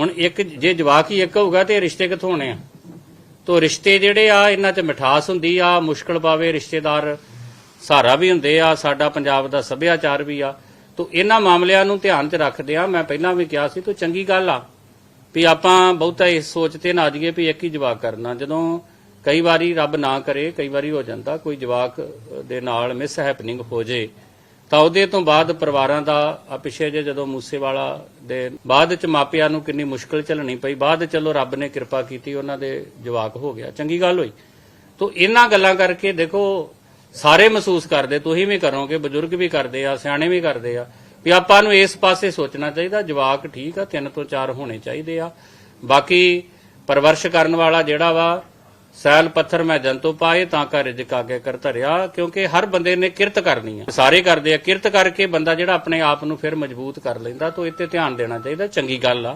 ਹੁਣ ਇੱਕ, ਜੇ ਜਵਾਕ ਹੀ ਇੱਕ ਹੋਊਗਾ ਤੇ ਰਿਸ਼ਤੇ ਕਿੱਥੋਂ ਹੋਣੇ ਆ? ਤੋ ਰਿਸ਼ਤੇ ਜਿਹੜੇ ਆ, ਇਹਨਾਂ 'ਚ ਮਿਠਾਸ ਹੁੰਦੀ ਆ, ਮੁਸ਼ਕਲ ਪਾਵੇ, ਰਿਸ਼ਤੇਦਾਰ ਸਹਾਰਾ ਵੀ ਹੁੰਦੇ ਆ, ਸਾਡਾ ਪੰਜਾਬ ਦਾ ਸੱਭਿਆਚਾਰ ਵੀ ਆ। ਤੋ ਇਹਨਾਂ ਮਾਮਲਿਆਂ ਨੂੰ ਧਿਆਨ 'ਚ ਰੱਖਦੇ ਆ। ਮੈਂ ਪਹਿਲਾਂ ਵੀ ਕਿਹਾ ਸੀ, ਤੋ ਚੰਗੀ ਗੱਲ ਆ ਵੀ ਆਪਾਂ ਬਹੁਤਾ ਇਸ ਸੋਚ ਤੇ ਨਾ ਜਾਈਏ ਵੀ ਇੱਕ ਹੀ ਜਵਾਕ ਕਰਨਾ। ਜਦੋਂ ਕਈ ਵਾਰੀ ਰੱਬ ਨਾ ਕਰੇ, ਕਈ ਵਾਰੀ ਹੋ ਜਾਂਦਾ, ਕੋਈ ਜਵਾਕ ਦੇ ਨਾਲ ਮਿਸ ਹੈਪਨਿੰਗ ਹੋ ਜੇ ਤਾਂ ਉਹਦੇ ਤੋਂ ਬਾਅਦ ਪਰਿਵਾਰਾਂ ਦਾ ਆ ਪਿਛੇ ਜੇ ਜਦੋਂ ਮੂਸੇਵਾਲਾ ਦੇ ਬਾਅਦ ਚ ਮਾਪਿਆਂ ਨੂੰ ਕਿੰਨੀ ਮੁਸ਼ਕਲ ਝੱਲਣੀ ਪਈ, ਬਾਅਦ ਚਲੋ ਰੱਬ ਨੇ ਕਿਰਪਾ ਕੀਤੀ, ਉਹਨਾਂ ਦੇ ਜਵਾਕ ਹੋ ਗਿਆ। ਚੰਗੀ ਗੱਲ ਹੋਈ। ਤੋ ਇਹਨਾਂ ਗੱਲਾਂ ਕਰਕੇ ਦੇਖੋ, ਸਾਰੇ ਮਹਿਸੂਸ ਕਰਦੇ, ਤੁਸੀਂ ਵੀ ਕਰੋਗੇ, ਬਜ਼ੁਰਗ ਵੀ ਕਰਦੇ ਆ, ਸਿਆਣੇ ਵੀ ਕਰਦੇ ਆ, ਵੀ ਆਪਾਂ ਨੂੰ ਇਸ ਪਾਸੇ ਸੋਚਣਾ ਚਾਹੀਦਾ, ਜਵਾਕ ਠੀਕ ਆ, ਤਿੰਨ ਤੋਂ ਚਾਰ ਹੋਣੇ ਚਾਹੀਦੇ ਆ। ਬਾਕੀ ਪਰਵਰਸ਼ ਕਰਨ ਵਾਲਾ ਜਿਹੜਾ ਵਾ ਸੈਲ ਪੱਥਰ ਮੈਂ ਜਨ ਤੋਂ ਪਾਏ, ਤਾਂ ਕਰ ਰਿਜਕ ਆਗੇ ਕਰ ਧਰਿਆ, ਕਿਉਂਕਿ ਹਰ ਬੰਦੇ ਨੇ ਕਿਰਤ ਕਰਨੀ ਆ। ਸਾਰੇ ਕਰਦੇ ਆ, ਕਿਰਤ ਕਰਕੇ ਬੰਦਾ ਜਿਹੜਾ ਆਪਣੇ ਆਪ ਨੂੰ ਫਿਰ ਮਜ਼ਬੂਤ ਕਰ ਲੈਂਦਾ, ਤਾਂ ਇੱਥੇ ਧਿਆਨ ਦੇਣਾ ਚਾਹੀਦਾ, ਚੰਗੀ ਗੱਲ ਆ।